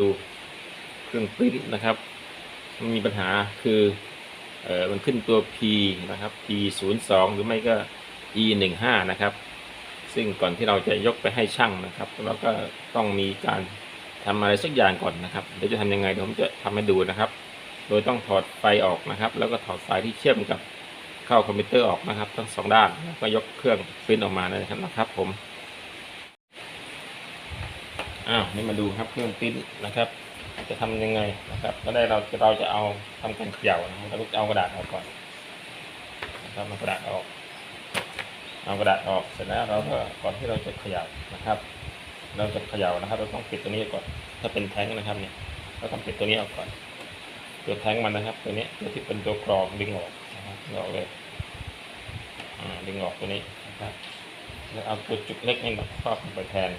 ดูเครื่องปริ้นนะครับ มันมีปัญหาคือเออมันขึ้นตัว P นะครับ P 0 2หรือไม่ก็ E 1 5นะครับ ซึ่งก่อนที่เราจะยกไปให้ช่างนะครับ เราก็ต้องมีการทำอะไรสักอย่างก่อนนะครับเดี๋ยวจะทำยังไงเดี๋ยวผมจะทำให้ดูนะครับ โดยต้องถอดไฟออกนะครับ แล้วก็ถอดสายที่เชื่อมกับเข้าคอมพิวเตอร์ออกนะครับ ทั้งสองด้านแล้วก็ยกเครื่องปริ้นออกมานะครับนะครับผม อ้าวนี่มาดูครับเครื่องปิ้นนะครับ จะทำยังไงนะครับก็ได้เราเราจะเอาทำการเขย่านะครับเราจะเอากระดาษออกก่อนนะครับเอากระดาษออก เอากระดาษออกเสร็จแล้วเราก็ก่อนที่เราจะเขย่านะครับ เราจะเขย่านะครับ เราต้องปิดตัวนี้ก่อน ถ้าเป็นแท้งนะครับเนี่ยเราต้องปิดตัวนี้ออกก่อน ตัวแท้งมันนะครับ ตัวนี้ตัวที่เป็นตัวกรองดึงออกนะครับดึงออกเลยดึงออกตัวนี้นะครับแล้วเอาตัวจุกเล็กนี่มาครอบไปแทน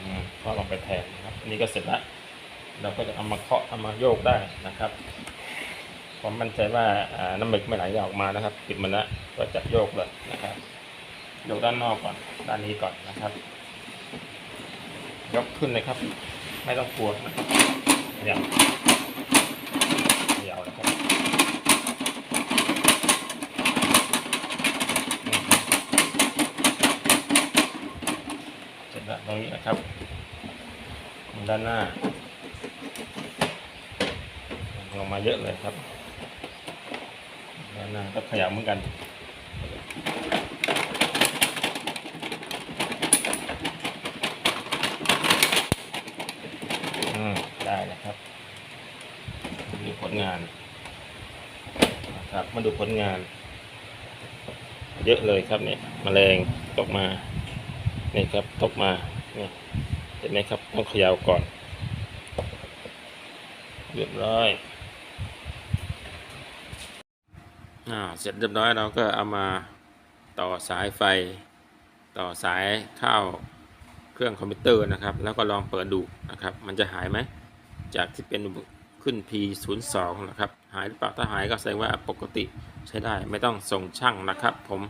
อืม ก็ลองไปแทนนะครับอันนี้ก็เสร็จแล้วเราก็จะเอามาเคาะเอามาโยกได้นะครับผมมั่นใจว่าน้ำหมึกไม่ไหลออกมานะครับปิดมันแล้วก็จะโยกเลยนะครับโยกด้านนอกก่อนด้านนี้ก่อนนะครับ ยกขึ้นเลยครับ ไม่ต้องกลัวนะครับขยับขยับนะครับเสร็จแล้วตรงนี้นะครับ ด้านหน้าลงมาเยอะเลยครับ ด้านหน้าก็ขยับเหมือนกันอืมได้นะครับดูผลงานนะครับมาดูผลงาน เยอะเลยครับเนี่ยแมลงตกมานี่ครับตกมาเนี่เห็นไหมครับ ต้องเขย่าก่อน เรียบร้อยอ่าเสร็จเรียบร้อยเราก็เอามาต่อสายไฟ ต่อสายเข้าเครื่องคอมพิวเตอร์นะครับ แล้วก็ลองเปิดดูนะครับ มันจะหายไหม จากที่เป็นขึ้น P 0 2 นะครับ หายหรือเปล่าถ้าหายก็แสดงว่าปกติใช้ได้ไม่ต้องส่งช่างนะครับผม